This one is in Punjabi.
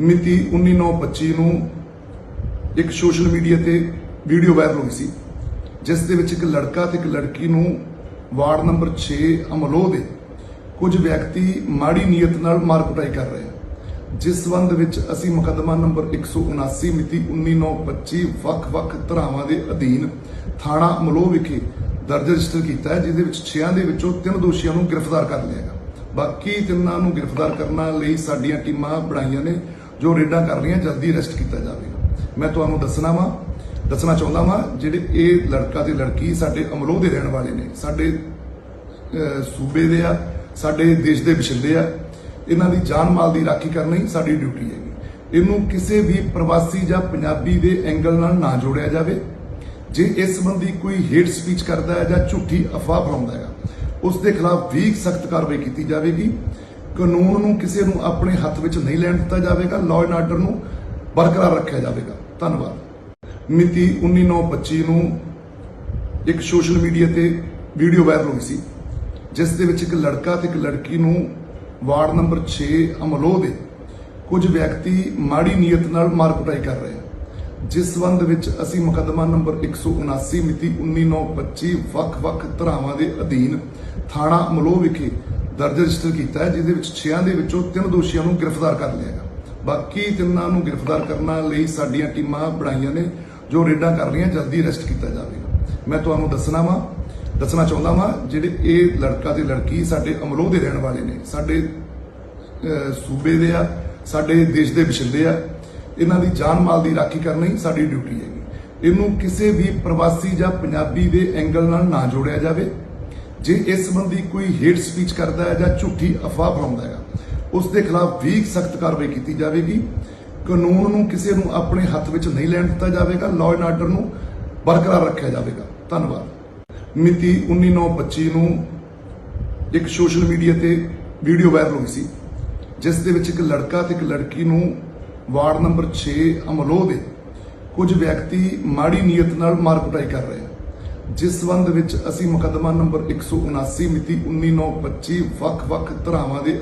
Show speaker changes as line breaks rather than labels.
ਮਿਤੀ 19/9/25 ਨੂੰ ਇੱਕ ਸੋਸ਼ਲ ਮੀਡੀਆ ਤੇ ਵੀਡੀਓ ਵਾਇਰਲ ਹੋਈ ਸੀ, ਜਿਸ ਦੇ ਵਿੱਚ ਇੱਕ ਲੜਕਾ ਤੇ ਇੱਕ ਲੜਕੀ ਨੂੰ ਵਾਰਡ ਨੰਬਰ 6 ਅਮਲੋਹ ਦੇ ਕੁਝ ਵਿਅਕਤੀ ਮਾੜੀ ਨੀਅਤ ਨਾਲ ਮਾਰ ਕੁਟਾਈ ਕਰ ਰਹੇ ਹਨ। ਜਿਸ ਸੰਬੰਧ ਵਿੱਚ ਅਸੀਂ ਮੁਕੱਦਮਾ ਨੰਬਰ 179 ਮਿਤੀ 19/9/25 ਵੱਖ-ਵੱਖ ਧਾਰਾਵਾਂ ਦੇ ਅਧੀਨ ਥਾਣਾ ਅਮਲੋਹ ਵਿਖੇ ਦਰਜ ਰਜਿਸਟਰ ਕੀਤਾ ਹੈ, ਜਿਹਦੇ ਵਿੱਚ 6 ਦੇ ਵਿੱਚੋਂ ਤਿੰਨ ਦੋਸ਼ੀਆਂ ਨੂੰ ਗ੍ਰਿਫਤਾਰ ਕਰ ਲਿਆ ਗਿਆ। ਬਾਕੀ ਤਿੰਨਾਂ ਨੂੰ ਗ੍ਰਿਫਤਾਰ ਕਰਨ ਲਈ ਸਾਡੀਆਂ ਟੀਮਾਂ ਬਣਾਈਆਂ ਨੇ। ਜੋ ਰੇਡਾਂ ਕਰ ਰਹੀਆਂ, ਜਲਦੀ ਅਰੈਸਟ ਕੀਤਾ ਜਾਵੇਗਾ ਮੈਂ ਤੁਹਾਨੂੰ ਦੱਸਣਾ ਵਾਂ, ਦੱਸਣਾ ਚਾਹੁੰਦਾ ਵਾਂ, ਜਿਹੜੇ ਇਹ ਲੜਕਾ ਤੇ ਲੜਕੀ ਸਾਡੇ ਅਮਰੋਹ ਦੇ ਰਹਿਣ ਵਾਲੇ ਨੇ, ਸਾਡੇ ਸੂਬੇ ਦੇ ਆ, ਸਾਡੇ ਦੇਸ਼ ਦੇ ਵਸਿੰਦੇ ਆ, ਇਹਨਾਂ ਦੀ ਜਾਨ ਮਾਲ ਦੀ ਰਾਖੀ ਕਰਨੀ ਸਾਡੀ ਡਿਊਟੀ ਹੈਗੀ। ਇਹਨੂੰ ਕਿਸੇ ਵੀ ਪ੍ਰਵਾਸੀ ਜਾਂ ਪੰਜਾਬੀ ਦੇ ਐਂਗਲ ਨਾਲ ਨਾ ਜੋੜਿਆ ਜਾਵੇ। ਜੇ ਇਸ ਸੰਬੰਧੀ ਕੋਈ ਹੇਟ ਸਪੀਚ ਕਰਦਾ ਹੈ ਜਾਂ ਝੂਠੀ ਅਫਵਾਹ ਫੈਲਾਉਂਦਾ ਹੈ, ਉਸ ਦੇ ਖਿਲਾਫ ਵੀ ਸਖਤ ਕਾਰਵਾਈ ਕੀਤੀ ਜਾਵੇਗੀ। ਕਾਨੂੰਨ ਨੂੰ ਕਿਸੇ ਨੂੰ ਆਪਣੇ ਹੱਥ ਵਿੱਚ ਨਹੀਂ ਲੈਣ ਦਿੱਤਾ ਜਾਵੇਗਾ ਲਾਅ ਐਂਡ ਆਰਡਰ ਨੂੰ ਬਰਕਰਾਰ ਰੱਖਿਆ ਜਾਵੇਗਾ। ਧੰਨਵਾਦ। ਮਿਤੀ 19/9/25 ਨੂੰ ਇੱਕ ਸੋਸ਼ਲ ਮੀਡੀਆ ਤੇ ਵੀਡੀਓ ਵਾਇਰਲ ਹੋਈ ਸੀ, ਜਿਸ ਦੇ ਵਿੱਚ ਇੱਕ ਲੜਕਾ ਤੇ ਇੱਕ ਲੜਕੀ ਨੂੰ ਵਾਰਡ ਨੰਬਰ 6 ਅਮਲੋਹ ਦੇ ਕੁਝ ਵਿਅਕਤੀ ਮਾੜੀ ਨੀਅਤ ਨਾਲ ਮਾਰ ਕੁਟਾਈ ਕਰ ਰਹੇ ਹਨ। ਜਿਸ ਸੰਬੰਧ ਵਿੱਚ ਅਸੀਂ ਮੁਕੱਦਮਾ ਨੰਬਰ 179 ਮਿਤੀ 19/9/25 ਵੱਖ-ਵੱਖ ਧਾਰਾਵਾਂ ਦੇ ਅਧੀਨ ਥਾਣਾ ਅਮਲੋਹ ਵਿਖੇ ਦਰਜ ਰਜਿਸਟਰ ਕੀਤਾ ਹੈ, ਜਿਹਦੇ ਵਿੱਚ 6 ਦੇ ਵਿੱਚੋਂ ਤਿੰਨ ਦੋਸ਼ੀਆਂ ਨੂੰ ਗ੍ਰਿਫਤਾਰ ਕਰ ਲਿਆ ਗਿਆ। ਬਾਕੀ ਤਿੰਨਾਂ ਨੂੰ ਗ੍ਰਿਫਤਾਰ ਕਰਨ ਲਈ ਸਾਡੀਆਂ ਟੀਮਾਂ ਬਣਾਈਆਂ ਨੇ, ਜੋ ਰੇਡਾਂ ਕਰ ਰਹੀਆਂ, ਜਲਦੀ ਅਰੈਸਟ ਕੀਤਾ ਜਾਵੇਗਾ। ਮੈਂ ਤੁਹਾਨੂੰ ਦੱਸਣਾ ਵਾਂ, ਦੱਸਣਾ ਚਾਹੁੰਦਾ ਵਾਂ, ਜਿਹੜੇ ਇਹ ਲੜਕਾ ਤੇ ਲੜਕੀ ਸਾਡੇ ਅਮਲੋਹ ਦੇ ਰਹਿਣ ਵਾਲੇ ਨੇ, ਸਾਡੇ ਸੂਬੇ ਦੇ ਆ, ਸਾਡੇ ਦੇਸ਼ ਦੇ ਵਸਿੰਦੇ ਆ, ਇਹਨਾਂ ਦੀ ਜਾਨ ਮਾਲ ਦੀ ਰਾਖੀ ਕਰਨੀ ਸਾਡੀ ਡਿਊਟੀ ਹੈਗੀ। ਇਹਨੂੰ ਕਿਸੇ ਵੀ ਪ੍ਰਵਾਸੀ ਜਾਂ ਪੰਜਾਬੀ ਦੇ ਐਂਗਲ ਨਾਲ ਨਾ ਜੋੜਿਆ ਜਾਵੇ। ਜੇ ਇਸ ਸੰਬੰਧੀ ਕੋਈ ਹੇਟ ਸਪੀਚ ਕਰਦਾ ਹੈ ਜਾਂ ਝੂਠੀ ਅਫਵਾਹ ਫੈਲਾਉਂਦਾ ਹੈ, ਉਸ ਦੇ ਖਿਲਾਫ ਵੀ ਸਖਤ ਕਾਰਵਾਈ ਕੀਤੀ ਜਾਵੇਗੀ। ਕਾਨੂੰਨ ਨੂੰ ਕਿਸੇ ਨੂੰ ਆਪਣੇ ਹੱਥ ਵਿੱਚ ਨਹੀਂ ਲੈਣ ਦਿੱਤਾ ਜਾਵੇਗਾ ਲਾਅ ਐਂਡ ਆਰਡਰ ਨੂੰ ਬਰਕਰਾਰ ਰੱਖਿਆ ਜਾਵੇਗਾ। ਧੰਨਵਾਦ। ਮਿਤੀ 19/9/25 ਨੂੰ ਇੱਕ ਸੋਸ਼ਲ ਮੀਡੀਆ ਤੇ ਵੀਡੀਓ ਵਾਇਰਲ ਹੋਈ ਸੀ, ਜਿਸ ਦੇ ਵਿੱਚ ਇੱਕ ਲੜਕਾ ਤੇ ਇੱਕ ਲੜਕੀ ਨੂੰ ਵਾਰਡ ਨੰਬਰ 6 ਅਮਲੋਹ ਦੇ ਕੁਝ ਵਿਅਕਤੀ ਮਾੜੀ ਨੀਅਤ ਨਾਲ ਮਾਰ ਕੁਟਾਈ ਕਰ ਰਹੇ ਹਨ। ਜਿਸ ਸੰਬੰਧ ਵਿੱਚ ਅਸੀਂ ਮੁਕੱਦਮਾ ਨੰਬਰ 179 ਮਿਤੀ 19/9/25 ਵੱਖ-ਵੱਖ ਧਰਾਵਾਂ ਦੇ